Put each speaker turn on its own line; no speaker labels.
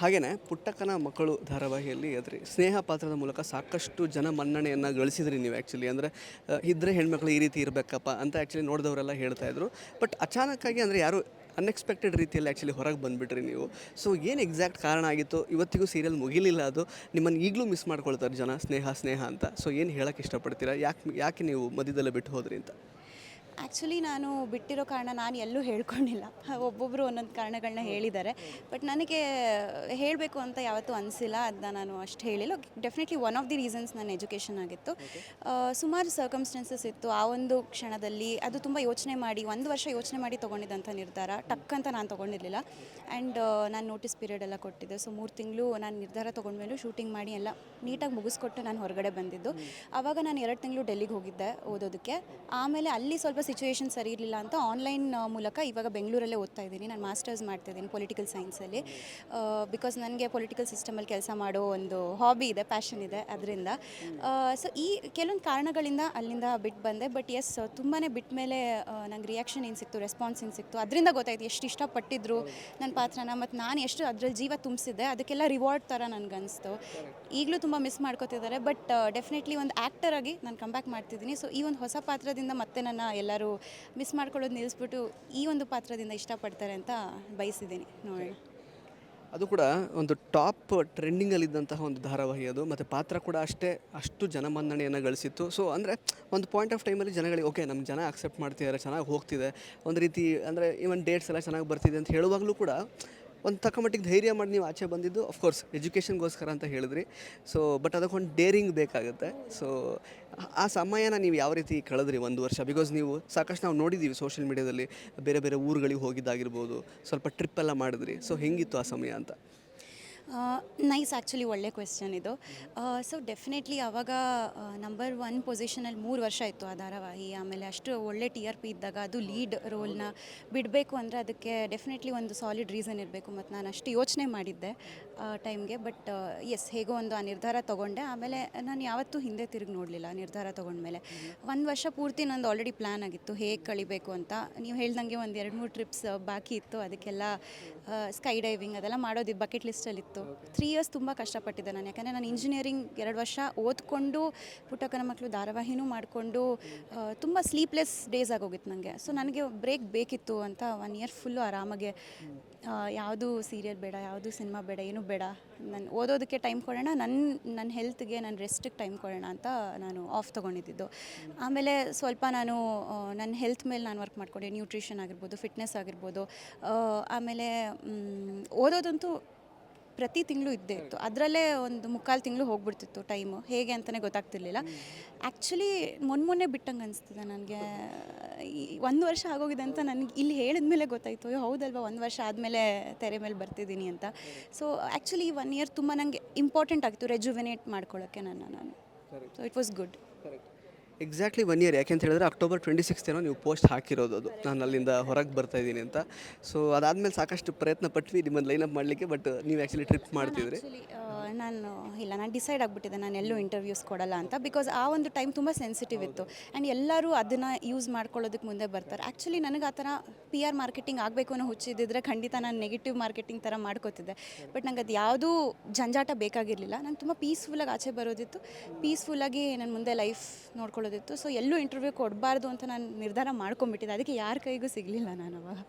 ಹಾಗೆಯೇ ಪುಟ್ಟಕ್ಕನ ಮಕ್ಕಳು ಧಾರಾವಾಹಿಯಲ್ಲಿ ಅದ್ರಿ ಸ್ನೇಹ ಪಾತ್ರದ ಮೂಲಕ ಸಾಕಷ್ಟು ಜನ ಮನ್ನಣೆಯನ್ನು ಗಳಿಸಿದ್ರಿ ನೀವು ಆ್ಯಕ್ಚುಲಿ ಅಂದರೆ ಇದ್ದರೆ ಹೆಣ್ಮಕ್ಳು ಈ ರೀತಿ ಇರಬೇಕಪ್ಪ ಅಂತ ಆ್ಯಕ್ಚುಲಿ ನೋಡಿದವರೆಲ್ಲ ಹೇಳ್ತಾ ಇದ್ರು. ಬಟ್ ಅಚಾನಕ್ಕಾಗಿ ಅಂದರೆ ಯಾರು ಅನ್ಎಕ್ಸ್ಪೆಕ್ಟೆಡ್ ರೀತಿಯಲ್ಲಿ ಆ್ಯಕ್ಚುಲಿ ಹೊರಗೆ ಬಂದುಬಿಟ್ರಿ ನೀವು. ಸೊ ಏನು ಎಕ್ಸಾಕ್ಟ್ ಕಾರಣ ಆಗಿತ್ತು? ಇವತ್ತಿಗೂ ಸೀರಿಯಲ್ ಮುಗಿಲಿಲ್ಲ ಅದು. ನಿಮ್ಮನ್ನು ಈಗಲೂ ಮಿಸ್ ಮಾಡ್ಕೊಳ್ತಾರೆ ಜನ, ಸ್ನೇಹ ಸ್ನೇಹ ಅಂತ. ಸೊ ಏನು ಹೇಳೋಕ್ಕೆ ಇಷ್ಟಪಡ್ತೀರಾ? ಯಾಕೆ ಯಾಕೆ ನೀವು ಮಧ್ಯದಲ್ಲೇ ಬಿಟ್ಟು ಹೋದ್ರಿ ಅಂತ?
ಆ್ಯಕ್ಚುಲಿ ನಾನು ಬಿಟ್ಟಿರೋ ಕಾರಣ ನಾನು ಎಲ್ಲೂ ಹೇಳ್ಕೊಂಡಿಲ್ಲ. ಒಬ್ಬೊಬ್ಬರು ಒಂದೊಂದು ಕಾರಣಗಳನ್ನ ಹೇಳಿದ್ದಾರೆ. ಬಟ್ ನನಗೆ ಹೇಳಬೇಕು ಅಂತ ಯಾವತ್ತೂ ಅನಿಸಿಲ್ಲ. ಅದನ್ನ ನಾನು ಅಷ್ಟು ಹೇಳಿಲ್ಲ. Definitely one of the reasons ನನ್ನ ಎಜುಕೇಷನ್ ಆಗಿತ್ತು. ಸುಮಾರು ಸರ್ಕಮ್ಸ್ಟೆನ್ಸಸ್ ಇತ್ತು. ಆ ಒಂದು ಕ್ಷಣದಲ್ಲಿ ಅದು ತುಂಬ ಯೋಚನೆ ಮಾಡಿ ಒಂದು ವರ್ಷ ಯೋಚನೆ ಮಾಡಿ ತೊಗೊಂಡಿದ್ದಂಥ ನಿರ್ಧಾರ. ಟಕ್ ಅಂತ ನಾನು ತೊಗೊಂಡಿರಲಿಲ್ಲ. ಆ್ಯಂಡ್ ನಾನು ನೋಟಿಸ್ ಪೀರಿಯಡ್ ಎಲ್ಲ ಕೊಟ್ಟಿದ್ದೆ. ಸೊ ಮೂರು ತಿಂಗಳು ನಾನು ನಿರ್ಧಾರ ತೊಗೊಂಡ್ಮೇಲೂ ಶೂಟಿಂಗ್ ಮಾಡಿ ಎಲ್ಲ ನೀಟಾಗಿ ಮುಗಿಸ್ಕೊಟ್ಟು ನಾನು ಹೊರಗಡೆ ಬಂದಿದ್ದು. ಆವಾಗ ನಾನು ಎರಡು ತಿಂಗಳು ಡೆಲ್ಲಿಗೆ ಹೋಗಿದ್ದೆ ಓದೋದಕ್ಕೆ. ಆಮೇಲೆ ಅಲ್ಲಿ ಸ್ವಲ್ಪ ಸಿಚುವೇಶನ್ ಸರಿ ಇರಲಿಲ್ಲ ಅಂತ ಆನ್ಲೈನ್ ಮೂಲಕ ಇವಾಗ ಬೆಂಗಳೂರಲ್ಲೇ ಓದ್ತಾ ಇದ್ದೀನಿ. ನಾನು ಮಾಸ್ಟರ್ಸ್ ಮಾಡ್ತಾ ಇದ್ದೀನಿ ಪೊಲಿಟಿಕಲ್ ಸೈನ್ಸಲ್ಲಿ ಬಿಕಾಸ್ ನನಗೆ ಪೊಲಿಟಿಕಲ್ ಸಿಸ್ಟಮಲ್ಲಿ ಕೆಲಸ ಮಾಡೋ ಒಂದು ಹಾಬಿ ಇದೆ ಪ್ಯಾಷನ್ ಇದೆ ಅದರಿಂದ. ಸೊ ಈ ಕೆಲವೊಂದು ಕಾರಣಗಳಿಂದ ಅಲ್ಲಿಂದ ಬಿಟ್ಟು ಬಂದೆ. ಬಟ್ ಎಸ್ ತುಂಬಾ ಬಿಟ್ಟ ಮೇಲೆ ನಂಗೆ ರಿಯಾಕ್ಷನ್ ಏನು ಸಿಕ್ತು ರೆಸ್ಪಾನ್ಸ್ ಏನು ಸಿಕ್ತು, ಅದರಿಂದ ಗೊತ್ತಾಯ್ತು ಎಷ್ಟು ಇಷ್ಟಪಟ್ಟಿದ್ರು ನನ್ನ ಪಾತ್ರನ, ಮತ್ತು ನಾನು ಎಷ್ಟು ಅದರಲ್ಲಿ ಜೀವ ತುಂಬಿಸಿದೆ ಅದಕ್ಕೆಲ್ಲ ರಿವಾರ್ಡ್ ಥರ ನನಗನ್ನಿಸ್ತು ಈಗಲೂ ತುಂಬ ಮಿಸ್ ಮಾಡ್ಕೋತಿದ್ದಾರೆ ಬಟ್ ಡೆಫಿನೆಟ್ಲಿ ಒಂದು ಆ್ಯಕ್ಟರ್ ಆಗಿ ನಾನು ಕಮ್ಬ್ಯಾಕ್ ಮಾಡ್ತಿದ್ದೀನಿ. ಸೊ ಈ ಒಂದು ಹೊಸ ಪಾತ್ರದಿಂದ ಮತ್ತೆ ನನ್ನ ಎಲ್ಲರೂ ಮಿಸ್ ಮಾಡ್ಕೊಳ್ಳೋದು ನಿಲ್ಲಿಸ್ಬಿಟ್ಟು ಈ ಒಂದು ಪಾತ್ರದಿಂದ ಇಷ್ಟಪಡ್ತಾರೆ ಅಂತ ಬಯಸಿದ್ದೀನಿ ನೋಡಿ.
ಅದು ಕೂಡ ಒಂದು ಟಾಪ್ ಟ್ರೆಂಡಿಂಗಲ್ಲಿದ್ದಂತಹ ಒಂದು ಧಾರಾವಾಹಿ ಅದು. ಮತ್ತು ಪಾತ್ರ ಕೂಡ ಅಷ್ಟೇ, ಅಷ್ಟು ಜನಮನ್ನಣೆಯನ್ನು ಗಳಿಸಿತ್ತು. ಸೊ ಅಂದರೆ ಒಂದು ಪಾಯಿಂಟ್ ಆಫ್ ಟೈಮಲ್ಲಿ ಜನಗಳಿಗೆ ಓಕೆ ನಮ್ಮ ಜನ ಅಕ್ಸೆಪ್ಟ್ ಮಾಡ್ತಿದ್ದಾರೆ ಚೆನ್ನಾಗಿ ಹೋಗ್ತಿದೆ. ಒಂದು ರೀತಿ, ಅಂದರೆ ಈವನ್ ಡೇಟ್ಸ್ ಎಲ್ಲ ಚೆನ್ನಾಗಿ ಬರ್ತಿದೆ ಅಂತ ಹೇಳುವಾಗಲೂ ಕೂಡ ಒಂದು ತಕ್ಕ ಮಟ್ಟಿಗೆ ಧೈರ್ಯ ಮಾಡಿ ನೀವು ಆಚೆ ಬಂದಿದ್ದು ಅಫ್ಕೋರ್ಸ್ ಎಜುಕೇಷನ್ಗೋಸ್ಕರ ಅಂತ ಹೇಳಿದ್ರಿ. ಸೊ ಬಟ್ ಅದಕ್ಕೊಂದು ಡೇರಿಂಗ್ ಬೇಕಾಗುತ್ತೆ. ಸೊ ಆ ಸಮಯನ ನೀವು ಯಾವ ರೀತಿ ಕಳೆದ್ರಿ ಒಂದು ವರ್ಷ? ಬಿಕಾಸ್ ನೀವು ಸಾಕಷ್ಟು ನಾವು ನೋಡಿದ್ದೀವಿ ಸೋಷಿಯಲ್ ಮೀಡ್ಯಾದಲ್ಲಿ ಬೇರೆ ಬೇರೆ ಊರುಗಳಿಗೆ ಹೋಗಿದ್ದಾಗಿರ್ಬೋದು, ಸ್ವಲ್ಪ ಟ್ರಿಪ್ ಎಲ್ಲ ಮಾಡಿದ್ರಿ. ಸೊ ಹೆಂಗಿತ್ತು ಆ ಸಮಯ ಅಂತ?
ನೈಸ್ ಆ್ಯಕ್ಚುಲಿ ಒಳ್ಳೆ ಕ್ವೆಶ್ಚನ್ ಇದು. ಸೊ ಡೆಫಿನೆಟ್ಲಿ ಆವಾಗ ನಂಬರ್ ಒನ್ ಪೊಸಿಷನಲ್ಲಿ ಮೂರು ವರ್ಷ ಇತ್ತು ಆ ಧಾರಾವಾಹಿ. ಆಮೇಲೆ ಅಷ್ಟು ಒಳ್ಳೆ ಟಿ ಆರ್ ಪಿ ಇದ್ದಾಗ ಅದು ಲೀಡ್ ರೋಲ್ನ ಬಿಡಬೇಕು ಅಂದರೆ ಅದಕ್ಕೆ ಡೆಫಿನೆಟ್ಲಿ ಒಂದು ಸಾಲಿಡ್ ರೀಸನ್ ಇರಬೇಕು ಮತ್ತು ನಾನು ಅಷ್ಟು ಯೋಚನೆ ಮಾಡಿದ್ದೆ ಟೈಮ್ಗೆ ಬಟ್ ಎಸ್ ಹೇಗೋ ಒಂದು ಆ ನಿರ್ಧಾರ ತೊಗೊಂಡೆ. ಆಮೇಲೆ ನಾನು ಯಾವತ್ತೂ ಹಿಂದೆ ತಿರುಗಿ ನೋಡಲಿಲ್ಲ ನಿರ್ಧಾರ ತೊಗೊಂಡ್ಮೇಲೆ. ಒಂದು ವರ್ಷ ಪೂರ್ತಿ ನಂದು ಆಲ್ರೆಡಿ ಪ್ಲ್ಯಾನ್ ಆಗಿತ್ತು. ಹೇಗೆ ಕಳಿಬೇಕು ಅಂತ. ನೀವು ಹೇಳ್ದಂಗೆ ಒಂದು ಎರಡು ಮೂರು ಟ್ರಿಪ್ಸ್ ಬಾಕಿ ಇತ್ತು. ಅದಕ್ಕೆಲ್ಲ ಸ್ಕೈ ಡೈವಿಂಗ್ ಅದೆಲ್ಲ ಮಾಡೋದು ಬಕೆಟ್ ಲಿಸ್ಟಲ್ಲಿತ್ತು ತ್ರೀ ಇಯರ್ಸ್ ತುಂಬ ಕಷ್ಟಪಟ್ಟಿದ್ದೆ ನಾನು. ಯಾಕಂದರೆ ನಾನು ಇಂಜಿನಿಯರಿಂಗ್ ಎರಡು ವರ್ಷ ಓದ್ಕೊಂಡು ಪುಟ್ಟಕ್ಕನ ಮಕ್ಕಳು ಧಾರಾವಾಹಿನೂ ಮಾಡಿಕೊಂಡು ತುಂಬ ಸ್ಲೀಪ್ಲೆಸ್ ಡೇಸ್ ಆಗೋಗಿತ್ತು ನನಗೆ ಸೊ ನನಗೆ ಬ್ರೇಕ್ ಬೇಕಿತ್ತು ಅಂತ ಒನ್ ಇಯರ್ ಫುಲ್ಲು ಆರಾಮಾಗೆ ಯಾವುದು ಸೀರಿಯಲ್ ಬೇಡ, ಯಾವುದು ಸಿನಿಮಾ ಬೇಡ, ಏನೂ ಬೇಡ. ನಾನು ಓದೋದಕ್ಕೆ ಟೈಮ್ ಕೊಡೋಣ ನನ್ನ ನನ್ನ ಹೆಲ್ತ್ಗೆ ನನ್ನ ರೆಸ್ಟಿಗೆ ಟೈಮ್ ಕೊಡೋಣ ಅಂತ ನಾನು ಆಫ್ ತೊಗೊಂಡಿದ್ದು. ಆಮೇಲೆ ಸ್ವಲ್ಪ ನಾನು ನನ್ನ ಹೆಲ್ತ್ ಮೇಲೆ ನಾನು ವರ್ಕ್ ಮಾಡ್ಕೊಂಡೆ. ನ್ಯೂಟ್ರಿಷನ್ ಆಗಿರ್ಬೋದು ಫಿಟ್ನೆಸ್ ಆಗಿರ್ಬೋದು ಆಮೇಲೆ ಓದೋದಂತೂ ಪ್ರತಿ ತಿಂಗಳು ಇದ್ದೇ ಇತ್ತು. ಅದರಲ್ಲೇ ಒಂದು ಮುಕ್ಕಾಲು ತಿಂಗಳು ಹೋಗ್ಬಿಡ್ತಿತ್ತು ಟೈಮು ಹೇಗೆ ಅಂತಲೇ ಗೊತ್ತಾಗ್ತಿರ್ಲಿಲ್ಲ. ಆ್ಯಕ್ಚುಲಿ ಮೊನ್ನೆ ಮೊನ್ನೆ ಬಿಟ್ಟಂಗೆ ಅನಿಸ್ತಿದೆ ನನಗೆ. ಒಂದು ವರ್ಷ ಆಗೋಗಿದೆ ಅಂತ ನನಗೆ ಇಲ್ಲಿ ಹೇಳಿದ ಮೇಲೆ ಗೊತ್ತಾಯಿತು. ಅಯ್ಯೋ ಹೌದಲ್ವಾ ಒಂದು ವರ್ಷ ಆದಮೇಲೆ ತೆರೆ ಮೇಲೆ ಬರ್ತಿದ್ದೀನಿ ಅಂತ. ಸೊ ಆ್ಯಕ್ಚುಲಿ ಒನ್ ಇಯರ್ ತುಂಬ ನನಗೆ ಇಂಪಾರ್ಟೆಂಟ್ ಆಗಿತ್ತು ರೆಜುವಿನೇಟ್ ಮಾಡ್ಕೊಳ್ಳೋಕ್ಕೆ ನನ್ನ ನಾನು. So it was good
exactly one year ಯಾಕೆಂತ ಹೇಳಿದ್ರೆ ಅಕ್ಟೋಬರ್ ಟ್ವೆಂಟಿ ಸಿಕ್ಸ್ ಏನೋ ನೀವು ಪೋಸ್ಟ್ ಹಾಕಿರೋದು ಅದು. ನಾನು ಅಲ್ಲಿಂದ ಹೊರಗೆ ಬರ್ತಾ ಇದ್ದೀನಿ ಅಂತ. ಸೊ ಅದಾದಮೇಲೆ ಸಾಕಷ್ಟು ಪ್ರಯತ್ನ ಪಟ್ವಿ ನಿಮ್ಮನ್ನು ಅಪ್ ಮಾಡಲಿಕ್ಕೆ ಬಟ್ ನೀವು ಆ್ಯಕ್ಚುಲಿ ಟ್ರಿಪ್ ಮಾಡ್ತಿದ್ರಿ.
ನಾನು ಇಲ್ಲ, ನಾನು ಡಿಸೈಡ್ ಆಗಿಬಿಟ್ಟಿದೆ ನಾನು ಎಲ್ಲೂ ಇಂಟರ್ವ್ಯೂಸ್ ಕೊಡಲ್ಲ ಅಂತ ಬಿಕಾಸ್ ಆ ಒಂದು ಟೈಮ್ ತುಂಬ ಸೆನ್ಸಿಟಿವ್ ಇತ್ತು. ಆ್ಯಂಡ್ ಎಲ್ಲರೂ ಅದನ್ನು ಯೂಸ್ ಮಾಡ್ಕೊಳ್ಳೋದಕ್ಕೆ ಮುಂದೆ ಬರ್ತಾರೆ. ಆ್ಯಕ್ಚುಲಿ ನನಗೆ ಆ ಥರ ಪಿ ಆರ್ ಮಾರ್ಕೆಟಿಂಗ್ ಆಗಬೇಕು ಅನ್ನೋ ಹುಚ್ಚಿದ್ದಿದ್ರೆ ಖಂಡಿತ ನಾನು ನೆಗೆಟಿವ್ ಮಾರ್ಕೆಟಿಂಗ್ ಥರ ಮಾಡ್ಕೋತಿದ್ದೆ. ಬಟ್ ನಂಗೆ ಅದು ಯಾವುದೂ ಜಂಜಾಟ ಬೇಕಾಗಿರಲಿಲ್ಲ. ನಾನು ತುಂಬ ಪೀಸ್ಫುಲ್ಲಾಗಿ ಆಚೆ ಬರೋದಿತ್ತು. ಪೀಸ್ಫುಲ್ಲಾಗಿ ನನ್ನ ಮುಂದೆ ಲೈಫ್ ನೋಡ್ಕೊಳ್ಳೋದಿತ್ತು. ಸೊ ಎಲ್ಲೂ ಇಂಟರ್ವ್ಯೂ ಕೊಡಬಾರ್ದು ಅಂತ ನಾನು ನಿರ್ಧಾರ ಮಾಡ್ಕೊಂಬಿಟ್ಟಿದ್ದೆ ಅದಕ್ಕೆ ಯಾರ ಕೈಗೂ ಸಿಗಲಿಲ್ಲ ನಾನು ಅವಾಗ